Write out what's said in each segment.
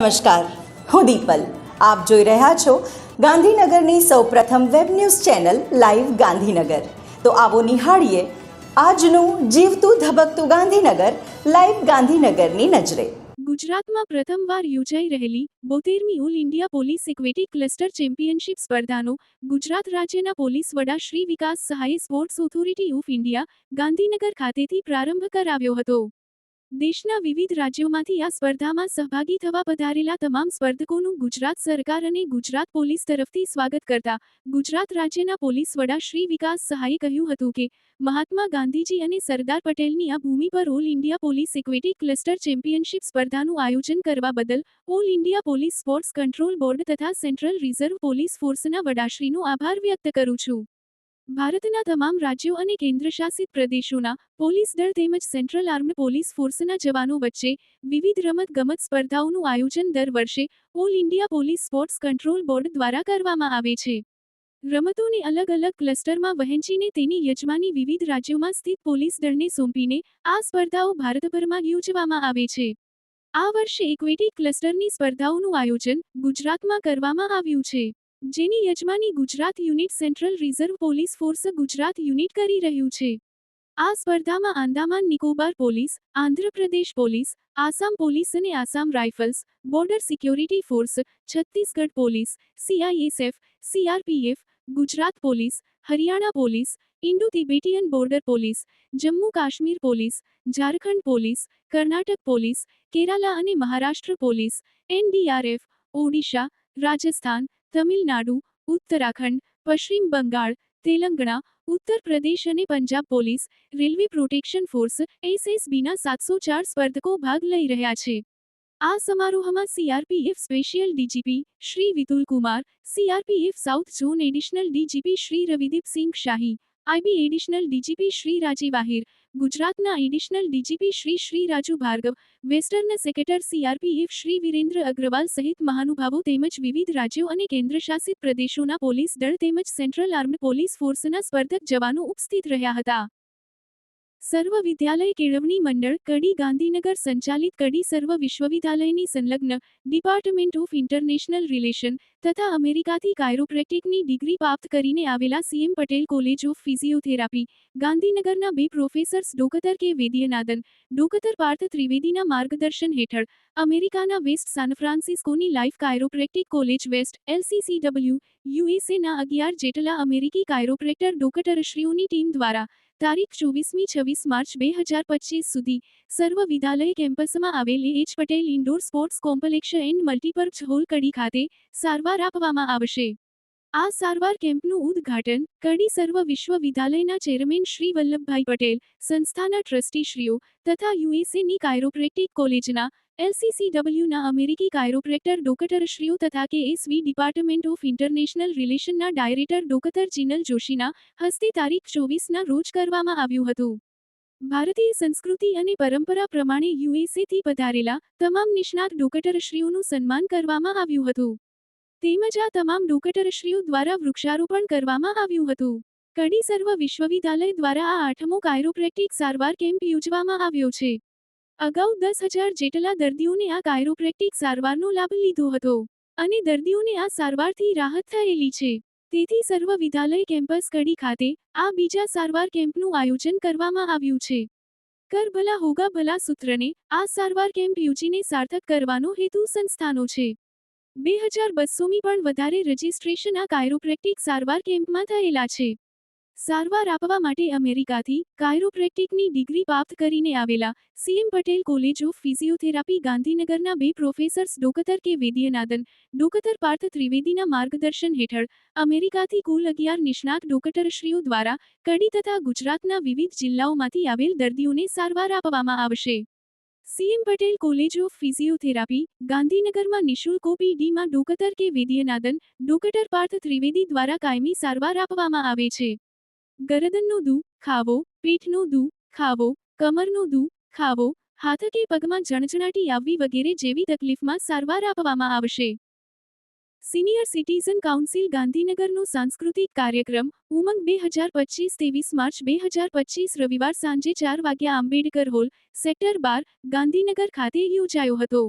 નમસ્કાર, હું દીપલ. આપ જોઈ રહ્યા છો ગાંધીનગરની સૌપ્રથમ web news channel live Gandhinagar. તો આવો નિહાળીએ આજનું જીવતું ધબકતું ગાંધીનગર, લાઈવ ગાંધીનગરની નજરે. ગુજરાતમાં પ્રથમવાર યોજાઈ રહેલી બોતેરમી All India Police Equity Cluster Championship સ્પર્ધાનો ગુજરાત રાજ્યના પોલીસ વડા Shri Vikas સહાયે Sports Authority of India Gandhinagar ખાતેથી પ્રારંભ કરાવ્યો હતો. દેશના વિવિધ રાજ્યોમાંથી આ સ્પર્ધામાં સહભાગી થવા પધારેલા તમામ સ્પર્ધકોનું ગુજરાત સરકાર અને ગુજરાત પોલીસ તરફથી સ્વાગત કરતા ગુજરાત રાજ્યના પોલીસ વડા શ્રી વિકાસ સહાયે કહ્યું હતું કે, મહાત્મા ગાંધીજી અને સરદાર પટેલની આ ભૂમિ પર all India police equity cluster championship સ્પર્ધાનું આયોજન કરવા બદલ all India police sports control board તથા સેન્ટ્રલ રિઝર્વ પોલીસ ફોર્સના વડાશ્રીનો આભાર વ્યક્ત કરું છું. ભારતના તમામ રાજ્યો અને કેન્દ્રશાસિત પ્રદેશોના પોલીસ દળ તેમજ સેન્ટ્રલ આર્મ્ડ પોલીસ ફોર્સના જવાનો વચ્ચે વિવિધ રમત ગમત સ્પર્ધાઓનું આયોજન દર વર્ષે all India police sports control board દ્વારા કરવામાં આવે છે. રમતોને અલગ અલગ ક્લસ્ટરમાં વહેંચીને તેની યજમાની વિવિધ રાજ્યોમાં સ્થિત પોલીસ દળને સોંપીને આ સ્પર્ધાઓ ભારતભરમાં યોજવામાં આવે છે. આ વર્ષે ઇક્વિટી ક્લસ્ટરની સ્પર્ધાઓનું આયોજન ગુજરાતમાં કરવામાં આવ્યું છે. જેની યજમાની Gujarat unit central reserve police force Gujarat unit કરી રહ્યું છે. આ સ્પર્ધામાં Andaman Nicobar police, Andhra Pradesh police, Assam police અને Assam rifles, border security force, Chhattisgarh police, CISF, CRPF, Gujarat police, Haryana police, Indo Tibetan border police, Jammu Kashmir police, Jharkhand police, Karnataka police, Kerala અને Maharashtra police, NDRF, Odisha, Rajasthan Tamil Nadu, Uttarakhand, Paschim Bangal, Telangana, Uttar Pradesh અને Punjab police, railway protection force, એસએસબીના સાતસો ચાર સ્પર્ધકો ભાગ લઈ રહ્યા છે. આ સમારોહમાં CRPF special DGP Shri Vitul Kumar, CRPF south zone additional DGP Shri Ravideep Singh Shahi, IB additional DGP Shri Rajeev Ahir ગુજરાતના additional DGP Shri Shri Raju Bhargav western sector CRPF Shri Virendra Agarwal સહિત મહાનુભાવો તેમજ વિવિધ રાજ્યો અને કેન્દ્રશાસિત પ્રદેશોના police દળ તેમજ સેન્ટ્રલ આર્મ્ડ પોલીસ ફોર્સના સ્પર્ધક જવાનો ઉપસ્થિત રહ્યા હતા. સર્વ વિદ્યાલય કેળવણી મંડળ કડી ગાંધીનગર સંચાલિત કડી સર્વ વિશ્વવિદ્યાલયની સંલગ્ન ડિપાર્ટમેન્ટ ઓફ ઇન્ટરનેશનલ રિલેશન તથા અમેરિકાથી કાયરોપ્રેક્ટિકની ડિગ્રી પ્રાપ્ત કરીને આવેલા CM Patel college of physiotherapy, ગાંધીનગરના બે પ્રોફેસર્સ ડોકતર કે વેદ્યનાથન ડોકતર પાર્થ ત્રિવેદીના માર્ગદર્શન હેઠળ અમેરિકાના west San ફ્રાન્સિસ્કોની life chiropractic college west LCCW, યુએસએના અગિયાર જેટલા અમેરિકી કાયરોપ્રેક્ટર ડોકટરશ્રીઓની ટીમ દ્વારા તારીખ ચોવીસમી છવ્વીસ માર્ચ બે હજાર પચીસ સુધી સર્વ વિદ્યાલય કેમ્પસમાં આવેલી H Patel indoor sports complex and multipurpose hall Kadi ખાતે સારવાર આપવામાં આવશે. આ સારવાર કેમ્પનું ઉદ્ઘાટન કડી સર્વ વિશ્વવિદ્યાલયના ચેરમેન શ્રી વલ્લભભાઈ પટેલ, સંસ્થાના ટ્રસ્ટીશ્રીઓ તથા યુએસએની કાયરોપ્રેક્ટિક કોલેજના એલસીસીડબલ્યુના અમેરિકી કાયરોપ્રેક્ટર ડોકટરશ્રીઓ તથા K SV department of international રિલેશનના director doctor Jinal જોશીના હસ્તે તારીખ ચોવીસના રોજ કરવામાં આવ્યું હતું. ભારતીય સંસ્કૃતિ અને પરંપરા પ્રમાણે યુએસએથી પધારેલા તમામ નિષ્ણાત ડોકટરશ્રીઓનું સન્માન કરવામાં આવ્યું હતું. તેમજ આ તમામ ડોકટરશ્રીઓ દ્વારા વૃક્ષારોપણ કરવામાં આવ્યું હતું. કડી સર્વ વિશ્વવિદ્યાલય દ્વારા આ આઠમો કાયરોપ્રેક્ટિક સારવાર કેમ્પ યોજવામાં આવ્યો છે. અગાઉ દસ હજાર જેટલા દર્દીઓને આ કાયરોપ્રેક્ટિક સારવારનો લાભ લીધો હતો અને દર્દીઓને આ સારવારથી રાહત થયેલી છે. તેથી સર્વ વિદ્યાલય કેમ્પસ કડી ખાતે આ બીજા સારવાર કેમ્પનું આયોજન કરવામાં આવ્યું છે. કર ભલા હોગા ભલા સૂત્રને આ સારવાર કેમ્પ યોજીને સાર્થક કરવાનો હેતુ સંસ્થાનો છે. બે હજાર બસોમી પણ વધારે રજિસ્ટ્રેશન આ કાયરોપ્રેક્ટિક સારવાર કેમ્પમાં થયેલા છે. સારવાર આપવા માટે અમેરિકાથી કાયરોપ્રેક્ટિકની ડિગ્રી પ્રાપ્ત કરીને આવેલા CM Patel college of physiotherapy ગાંધીનગરના બે પ્રોફેસર્સ ડોકતર કે વેદ્યનાદન ડોકતર પાર્થ ત્રિવેદીના માર્ગદર્શન હેઠળ અમેરિકાથી કુલ અગિયાર નિષ્ણાત ડોકટરશ્રીઓ દ્વારા કડી તથા ગુજરાતના વિવિધ જિલ્લાઓમાંથી આવેલ દર્દીઓને સારવાર આપવામાં આવશે. CM Patel college of physiotherapy ગાંધીનગરમાં નિઃશુલ્ક ઓપીડીમાં ડોકતર કે વેદિયનાદન ડોકટર પાર્થ ત્રિવેદી દ્વારા કાયમી સારવાર આપવામાં આવે છે. ગરદનનો દુખાવો ખાવો કમરનું કમરનો દુખાવો હાથ કે પગમાં જણજણાટી આવવી વગેરે જેવી તકલીફમાં સારવાર આપવામાં આવશે. સિનિયર સિટીઝન કાઉન્સિલ ગાંધીનગરનો સાંસ્કૃતિક કાર્યક્રમ ઉમંગ બે હજાર પચીસ ત્રેવીસ માર્ચ બે હજાર પચીસ રવિવાર સાંજે ચાર વાગ્યા આંબેડકર હોલ, સેક્ટર બાર, ગાંધીનગર ખાતે યોજાયો હતો.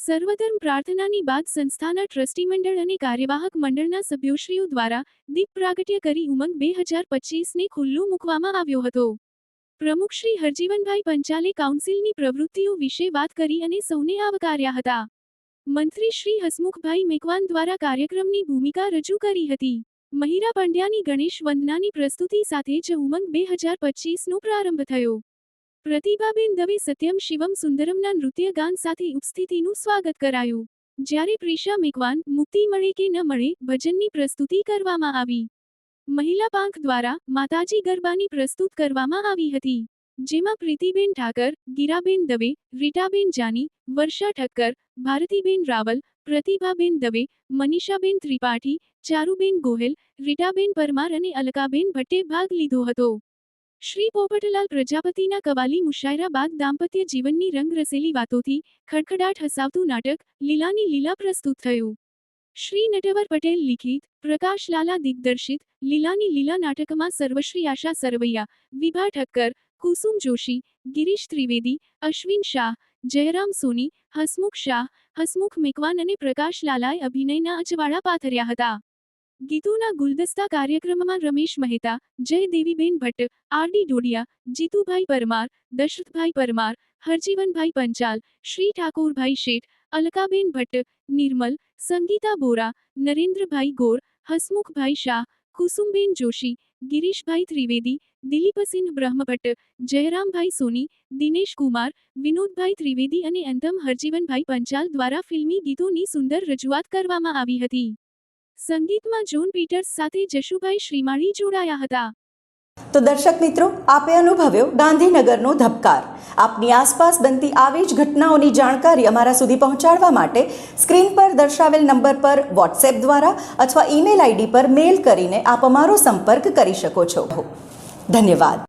સર્વધર્મ પ્રાર્થનાની બાદ સંસ્થાના ટ્રસ્ટી મંડળ અને કાર્યવાહક મંડળના સભ્યોશ્રીઓ દ્વારા દીપ પ્રાગટ્ય કરી ઉમંગ બે હજાર પચીસને ખુલ્લું મૂકવામાં આવ્યો હતો. પ્રમુખ શ્રી હરજીવનભાઈ પંચાલે કાઉન્સિલની પ્રવૃત્તિઓ વિશે વાત કરી અને સૌને આવકાર્યા હતા. મંત્રી શ્રી હસમુખભાઈ મેકવાન દ્વારા કાર્યક્રમની ભૂમિકા રજૂ કરી હતી. મહિરા પંડ્યાની ગણેશ વંદનાની પ્રસ્તુતિ સાથે જ ઉમંગ બે હજાર પચીસનો પ્રારંભ થયો. પ્રતિભાબેન દવે સત્યમ શિવમ સુંદરમના નૃત્ય ગાન સાથે ઉપસ્થિતિનું સ્વાગત કરાયું. જ્યારે પ્રેશા મેકવાન મુક્તિ મળે કે ન મળે ભજનની પ્રસ્તુતિ કરવામાં આવી. મહિલા પાંખ દ્વારા માતાજી ગરબાની પ્રસ્તુત કરવામાં આવી હતી. જેમાં પ્રીતિબેન ઠાકર, ગીરાબેન દવે, રીટાબેન જાની, વર્ષા ઠક્કર, ભારતીબેન રાવલ, પ્રતિભાબેન દવે, મનીષાબેન ત્રિપાઠી, ચારુબેન ગોહેલ, રીટાબેન પરમાર અને અલકાબેન ભટ્ટે ભાગ લીધો હતો. શ્રી પોપટલાલ પ્રજાપતિના કવાલી મુશાયરા બાદ દાંપત્ય જીવનની રંગરસેલી વાતોથી ખડખડાટ હસાવતું નાટક લીલાની લીલા પ્રસ્તુત થયું. શ્રી નટવર પટેલ લિખિત, પ્રકાશ લાલા દિગ્દર્શિત, લીલાની લીલા નાટકમાં સર્વશ્રી આશા સરવૈયા, વિભા ઠક્કર, કુસુમ જોશી, ગિરીશ ત્રિવેદી, અશ્વિન શાહ, જયરામ સોની, હસમુખ શાહ, હસમુખ મેકવાન અને પ્રકાશ લાલાએ અભિનયના અજવાળા પાથર્યા હતા. ગીતોના ગુલદસ્તા કાર્યક્રમમાં રમેશ મહેતા જય દેવીબેન ભટ્ટ, આરડી ડોડિયા, જીતુભાઈ પરમાર, દશરથભાઈ પરમાર, હરજીવનભાઈ પંચાલ, શ્રી ઠાકોરભાઈ શેઠ, અલકાબેન ભટ્ટ, નિર્મલ, સંગીતા બોરા, નરેન્દ્રભાઈ ગોર, હસમુખભાઈ શાહ, કુસુમબેન જોશી, ગિરીશભાઈ ત્રિવેદી, દિલીપસિંહ બ્રહ્મભટ્ટ, જયરામભાઈ સોની, દિનેશ કુમાર, વિનોદભાઈ ત્રિવેદી અને અંતમ હરજીવનભાઈ પંચાલ દ્વારા ફિલ્મી ગીતોની સુંદર રજૂઆત કરવામાં આવી હતી. સંગીતમાં જોન પીટર્સ સાથે જશુભાઈ શ્રીમાળી જોડાયા હતા. તો દર્શક મિત્રો, આપે અનુભવ્યો ગાંધીનગરનો ધબકાર. આપની આસપાસ બનતી આવી જ ઘટનાઓની જાણકારી અમારા સુધી પહોંચાડવા માટે સ્ક્રીન પર દર્શાવેલ નંબર પર વોટ્સએપ દ્વારા અથવા ઈમેલ આઈડી પર મેલ કરીને આપ અમારો સંપર્ક કરી શકો છો. ધન્યવાદ.